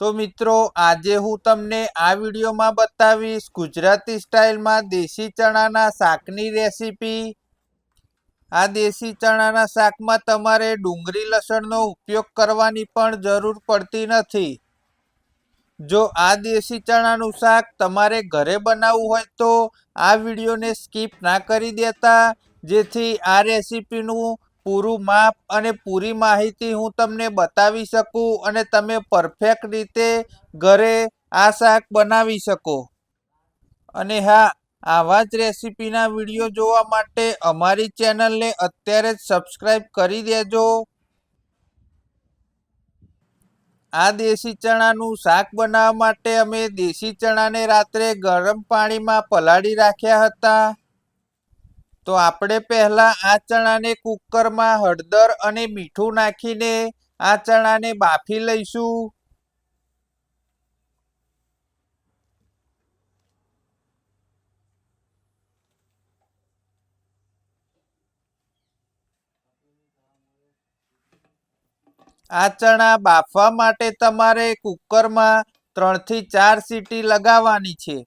તો મિત્રો, આજે હું તમને આ વિડીયોમાં બતાવીશ ગુજરાતી સ્ટાઇલમાં દેશી ચણાના શાકની રેસીપી. આ દેશી ચણાના શાકમાં તમારે ડુંગળી લસણનો ઉપયોગ કરવાની પણ જરૂર પડતી નથી. જો આ દેશી ચણાનું શાક તમારે ઘરે બનાવવું હોય તો આ વિડીયોને સ્કીપ ના કરી દેતા, જેથી આ રેસીપીનું પૂરું માપ અને પૂરી માહિતી હું તમને બતાવી શકું અને તમે પરફેક્ટ રીતે ઘરે આ શાક બનાવી શકો. અને હા, આવા જ રેસીપીના વીડિયો જોવા માટે અમારી ચેનલને અત્યારે જ સબસ્ક્રાઈબ કરી દેજો. આ દેશી ચણાનું શાક બનાવવા માટે અમે દેશી ચણાને રાત્રે ગરમ પાણીમાં પલાળી રાખ્યા હતા. તો આપણે પહેલા આ ચણાને કુકરમાં હળદર અને મીઠું નાખીને આ ચણાને બાફી લઈશું. આ ચણા બાફવા માટે તમારે કુકરમાં ત્રણથી ચાર સીટી લગાવવાની છે.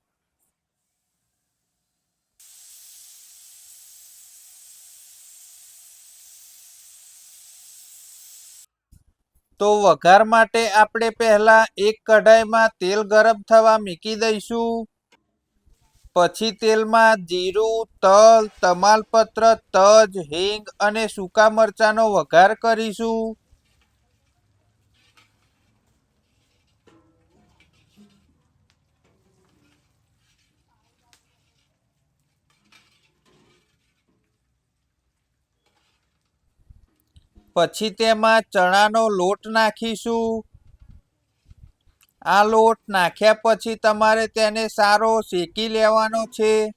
તો વઘાર માટે આપણે પહેલા એક કઢાઈમાં તેલ ગરમ થવા મૂકી દઈશું. પછી તેલમાં જીરું, તલ, તમાલપત્ર, તજ, હિંગ અને સૂકા મરચાંનો વઘાર કરીશું. પછી તેમાં ચણાનો લોટ નાખીશું. આ લોટ નાખ્યા પછી તમારે તેને સારો શેકી લેવાનો છે.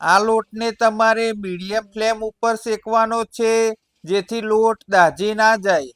આ લોટને તમારે મીડિયમ ફ્લેમ ઉપર શેકવાનો છે, જેથી લોટ દાઝી ના જાય.